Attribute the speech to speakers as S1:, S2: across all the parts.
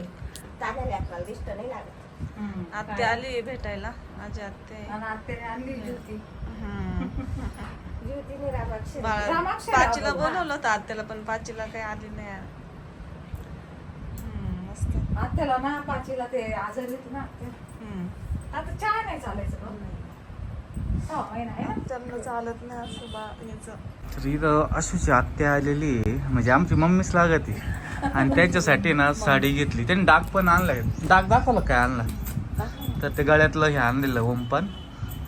S1: दिष्ट नाही लागत.
S2: आत्ते आली भेटायला माझी आत्ते
S3: आणि आत्याने आणली होती
S2: हम्म.
S1: जीवतीने रामाक्षर
S2: बाळा
S3: रामाक्षर
S2: पाचीला. बोलवलं होतं आत्याला पण पाचीला काही आली नाही हम्म, मस्त
S3: आत्याला ना पाचीला ते आजारी होते ना आत्या.
S2: हम्म.
S3: आता चहा नाही चालायचं बघ सहा महिना आहे ना
S2: त्यांना चालत नाही असं बा याचं.
S4: तर इथं अशूची आत्या आलेली आहे. म्हणजे आमची मम्मीच लागत आहे. आणि त्यांच्यासाठी ना साडी घेतली. त्यांनी डाग पण आणलाय. डाग दाखवलं काय आणला? तर ते गळ्यातलं हे आणलेलं ओमपण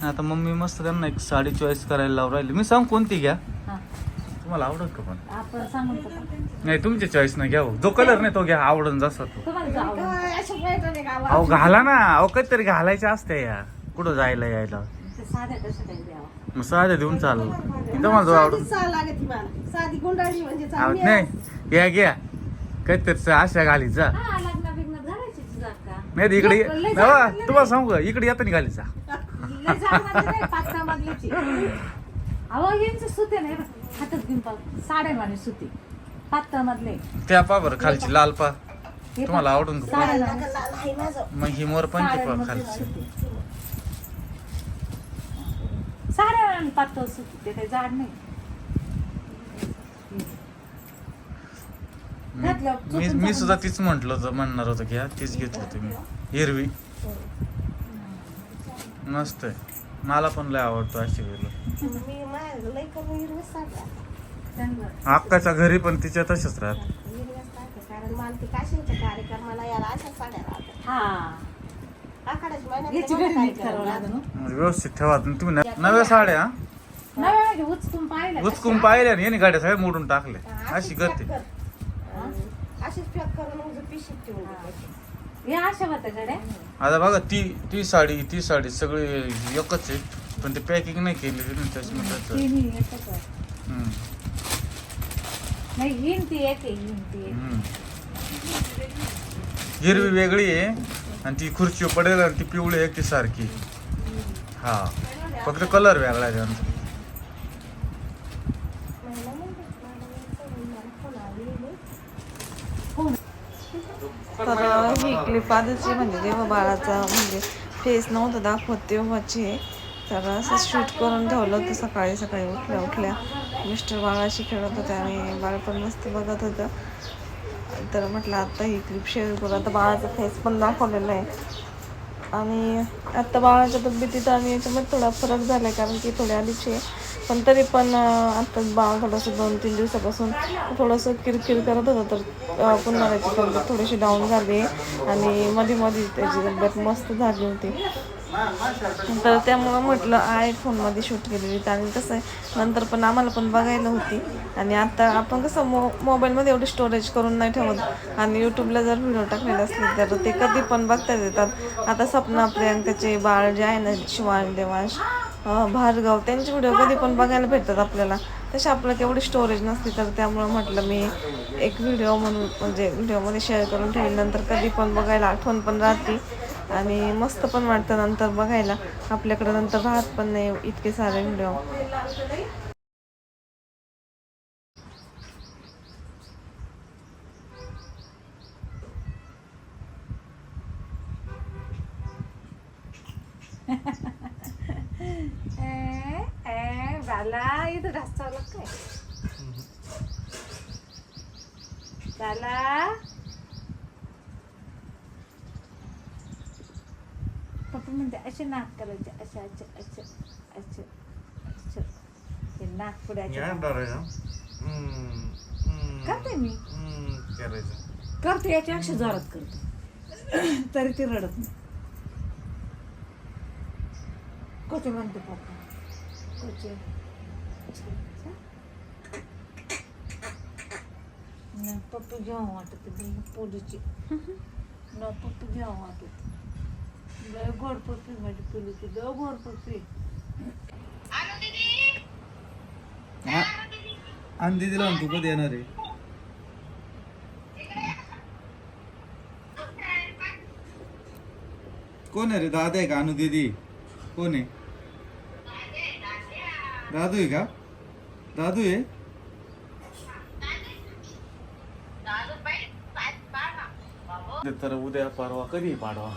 S4: आता मम्मी मस्त त्यांना एक साडी चॉईस करायला लावून राहिली. मी सांग कोणती घ्या. तुम्हाला आवडत का पण. नाही तुमची चॉईस ना घ्या हो. जो कलर नाही तो घ्या. आवडून जसा तो. अहो घाला ना. अहो काहीतरी घालायचे असते या. कुठं जायला यायला.
S3: साध्या कसं काही द्यावं.
S4: मग साध्या देऊन तुम्हाला जो आवडून
S1: चाल लागत मला. साधी गुंडाळी म्हणजे
S4: आवड
S1: चांगली आहे.
S4: नाही. घ्या घ्या. काहीतरी जा.
S3: हा लग्न बिग्न घालायची तुझा का
S4: नाही तर इकडे
S3: लय- लय
S4: बाबा,
S3: जाड
S4: तुम्हाला सांगू का? इकडे येताना घालीचा
S3: लय जाड मधली नाही, पातळ मधलीची. अहो यांचं सुते नाही बघ. हातात घेऊन पाहू. साड्यांवाणी सुती. पातळ मधले
S4: त्या पा बरं खालची लाल पा तुम्हाला. आवडून
S1: लाल आहे माझं.
S4: मग ही मोर पण ते पा खालची.
S3: पातळ ते काही जाड नाही.
S4: मी
S3: चुकून
S4: मी सुद्धा तीच म्हंटल होतं म्हणणार होतं घ्या तीच घेत होते मी. हिरवी. मस्त आहे. मला पण लय आवडतो अशी वेळ
S1: मी माझ्या लई कमी हिरवेच साड्या
S3: चांगलं.
S4: अक्काच्या घरी पण तिच्या तशाच राहत
S1: कारण मला ते काशींच्या कार्यक्रमाला याला अशा साड्या राहतात.
S3: हा.
S1: आखाड्याच्या
S3: याची
S1: महिन्यात
S3: घरी नीट करावं लागेल
S1: कार्यक्रम
S3: ना.
S4: व्यवस्थित ठेवा तुम्ही न- नव्या साड्या हा?
S3: नव्या म्हणजे उचकून पाहिलं
S4: उचकून पाहिल्या आणि याने गाड्या सगळ्या मोडून टाकल्या अशी करते
S1: अशीच पॅक करून मग पिशीत ठेवून द्यायची.
S3: या अशा होत्या गड्या
S4: आता बघा ती ती साडी ती साडी सगळी एकच आहे पण ते पॅकिंग नाही केलेली ना त्याच्यामुळे
S3: तिन्ही एकच आहे.
S4: हम्म.
S3: नाही हिन ती एक आहे ती एक
S4: हम्म. हिरवी वेगळी आहे आणि ती खुर्ची पडेल आणि ती पिवळी आहे ती सारखी. हा. फक्त कलर वेगळा आहे त्यांचा.
S2: तर ही क्लिप आधीची म्हणजे जेव्हा बाळाचा म्हणजे फेस नव्हता दाखवत तेव्हाची तर असं शूट करून ठेवलं होतं सकाळी सकाळी उठल्या उठल्या. मिस्टर बाळाशी खेळत होते आणि बाळ पण मस्त बघत होतं. तर म्हटलं आता ही क्लिप शेअर करू. आता बाळाचा फेस पण दाखवलेला आहे. आणि आत्ता बाळाच्या तब्येतीत आणि याच्यामध्ये थोडा फरक झाला आहे कारण की थोडी आधीचे. आहे पण तरी पण आत्ता आता बाळ थोडंसं दोन तीन दिवसापासून थोडंसं किरकिर करत होतं. तर पुन्हा त्याची तब्येत थोडीशी डाऊन झाली. आहे आणि मध्ये मध्ये त्याची तब्येत मस्त झाली होती. तर त्यामुळं म्हटलं आहे फोनमध्ये शूट केलेली तर आणि कसं आहे नंतर पण आम्हाला पण बघायला होती. आणि आता आपण कसं मो मोबाईलमध्ये एवढी स्टोरेज करून नाही ठेवत. आणि यूट्यूबला जर व्हिडिओ टाकलेले असले तर ते कधी पण बघता येतात. आता सपना प्रियांकाचे बाळ जे आहे ना शिवान देवांश भार्गव त्यांचे व्हिडिओ कधी पण बघायला भेटतात आपल्याला. तसे आपलं केवढी स्टोरेज नसते तर त्यामुळं म्हटलं मी एक व्हिडिओ म्हणून म्हणजे व्हिडिओमध्ये शेअर करून ठेवेल नंतर कधी पण बघायला आठवण पण राहते. आणि मस्त पण वाटतं नंतर बघायला. आपल्याकडे नंतर राहत पण नाही इतके सारे व्हिडिओ
S3: ए, ए, बाला इथं ढास चावला काय? बाला? म्हणते असे नाक करायचे असे असे असे असे असे. हे नाक पुढ्याचे करते मी.
S4: करायचं.
S3: करते याच्यापेक्षा जोरात करते. तरी ती रडत नाही. कोचे म्हणते पप्पा. कोचे. ना पप्पू घ्यावं वाटत पोलीची ना पप्पू घ्यावं वाटत गोड पप्पी माझी पोलीची लय गोड पप्पी.
S4: आणि दिदीला तू कधी येणार आहे? कोण आहे रे? दादा आहे का? अनु दीदी. कोण आहे? दादू आहे का? दादू आहे? तर उद्या परवा कधी पाडवा?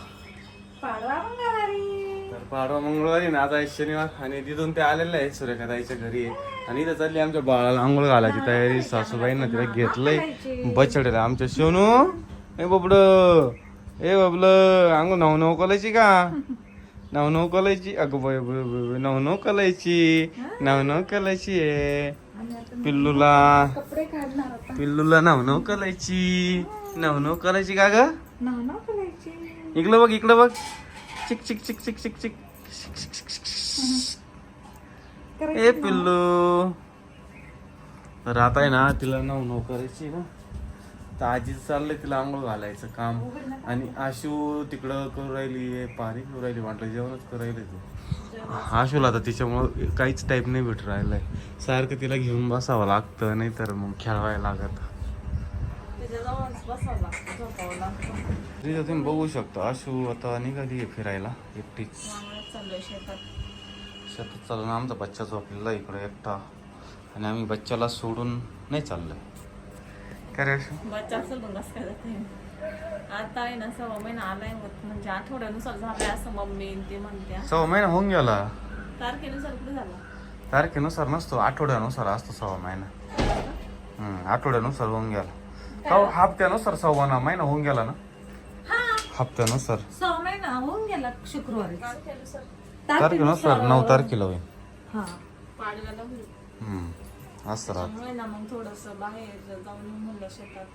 S3: पाडवा मंगळवारी.
S4: तर पाडवा मंगळवारी ना आता आहे शनिवार आणि तिथून ते आलेले आहे सुरेखाताईच्या घरी. आहे. आणि इथं चालली आमच्या बाळाला आंघोळ घालायची तयारी सासूबाईनं तिला घेतलंय. बछडेला आमच्या सोनू ए बबड ए बबल अंग नऊ नऊ कलायची का? नऊ नऊ कलायची? अगं बाय नऊ नऊ कलायची. नऊ नऊ कलायची आहे पिल्लूला. पिल्लूला नऊ नऊ कलायची. नऊ नऊ कलायची का ग? इकडं बघ इकडं बघ. चिक चिक चिक चिक चिक चिक. ए पिल्लू. तर आता आहे ना तिला नऊ नऊ करायची ना. तर आजीच चाललंय तिला आंघोळ घालायचं काम. आणि आशू तिकडं करू राहिली पाणी करू राहिली म्हटलं जेवणच करू राहिली तू. आशूला आता तिच्यामुळं काहीच टाईप नाही भेट राहिलाय. सारखं तिला घेऊन बसावं लागतं नाही तर मग खेळवायला लागत.
S5: त्याच्याजवळच बसावं लागतं झोपावं लागतं
S4: तिथं तुम्ही बघू शकता आशू आता निघाली आहे फिरायला एकटीच
S5: त्यामुळे चाललोय शेतात
S4: शेतात चालून आमचा बच्चा झोपलेला इकडे एकटा. आणि आम्ही बच्चाला सोडून नाही चाललोय. काय रे आशू?
S5: बच्चा असेल काय जाते? आता आहे ना सव्वा महिना आलाय म्हणजे आठवड्यानुसार झालाय असं मम्मी आणि ते म्हणत्या.
S4: सव्वा महिना होऊन गेला.
S5: तारखेनुसार कुठे झाला?
S4: तारखेनुसार नसतो आठवड्यानुसार असतो सव्वा महिना. हम्म, आठवड्यानुसार होऊन गेला. हो, हप्त्यानुसार सव्वा ना महिना होऊन गेला ना? हप्त्यानुसार
S3: सहा महिना होऊन गेला शुक्रवारी
S4: तारखेनुसार नऊ तारखेला होईल.
S3: हा.
S5: पाडव्याला होईल.
S4: हम्म, असं राहत.
S5: त्यामुळे ना मग थोडस बाहेर जाऊन येऊ म्हणलं शेतात.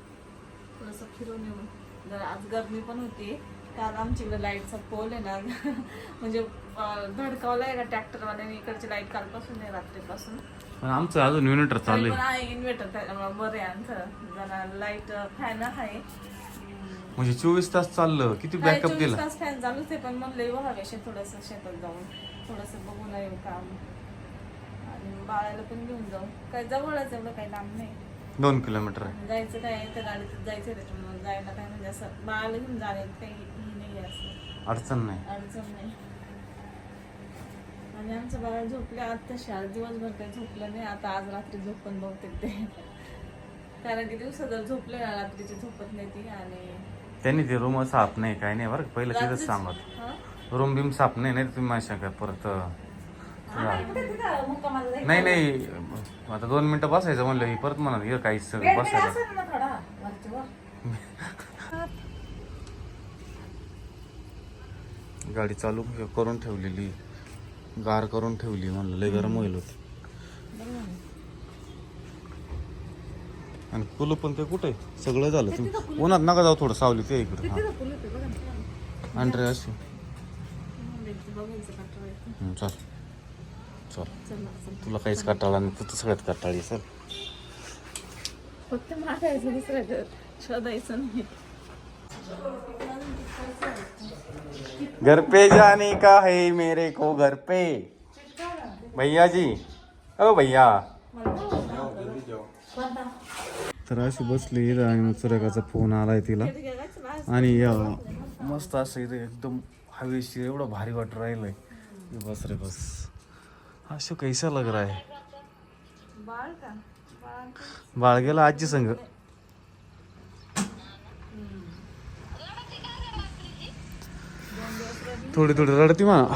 S5: थोडस फिरून येऊ जर आज गरमी पण होती. काल आमच्याकडे लाईटचा पोल आहे ना. म्हणजे अं, धडकावलाय का ट्रॅक्टरवाल्याने? इकडची लाइट कालपासून आहे रात्रीपासून.
S4: पण आमचं अजून युनिटर चालू आहे.
S5: इन्व्हर्टर बरं आहे आमचं. जरा लाइट फॅन आहे.
S4: म्हणजे चोवीस तास चाललं. किती बॅकअप
S5: 24
S4: दिला?
S5: तास फॅन चालूच आहे पण म्हणलं शेत थोडस शेतात जाऊन. थोडस बघून येऊ काम. आणि बाळाला पण घेऊन जाऊ. काय जवळच एवढं काही लांब नाही.
S4: दोन किलोमीटर आहे.
S5: जायचं काय त्या गाडीत जायचं त्याच्यामुळे जायला काय म्हणजे असं बाळाला घेऊन जाण्यात काही हे नाही असं.
S4: अडचण नाही.
S5: अडचण नाही. आणि आमचं बाळ झोपले आता शाळा दिवसभर काही झोपलं नाही आता आज रात्री झोप पण बहुतेक ते. कारण की दिवसा जर झोपले ना रात्रीची झोपत नाही ती आणि
S4: त्यांनी ते रूम साफ नाही काय नाही बरं का, पहिलं तिथंच सांगत? रूम बिम साफ नाही नाही तुम्ही माझ्या सांगा परत? नाही नाही आता दोन मिनिटं बसायचं म्हणलं ही परत म्हणत हे काहीच
S3: बिड
S4: बसायचं गाडी चालू करून ठेवलेली. गार करून ठेवली म्हणलं. लय गरम होईल होती. आणि कुलू पण ते कुठे? सगळं झालं. तुम्ही उन्हात नका जाऊ थोडं सावली ते इकडं. हा. अंड्रे. हं, चल. चल. तुला काहीच कटाळा नाही तू सगळ्यात कटाळी चल.
S5: फक्त मागायचं दुसरं घर शोधायचं नाही.
S4: घर पे जाने का है मेरे को घर पे। भैया जी। ओ भैया। तर अशी बसली आणि मग सुरेखाचा फोन आलाय तिला. आणि मस्त असं इथे एकदम हवेशीर एवढं भारी वाट राहिलंय. बस रे बस. असं कैसा लग रहा है? बाळ गेला आजी संग. थोडी थोडी रडती म्हणा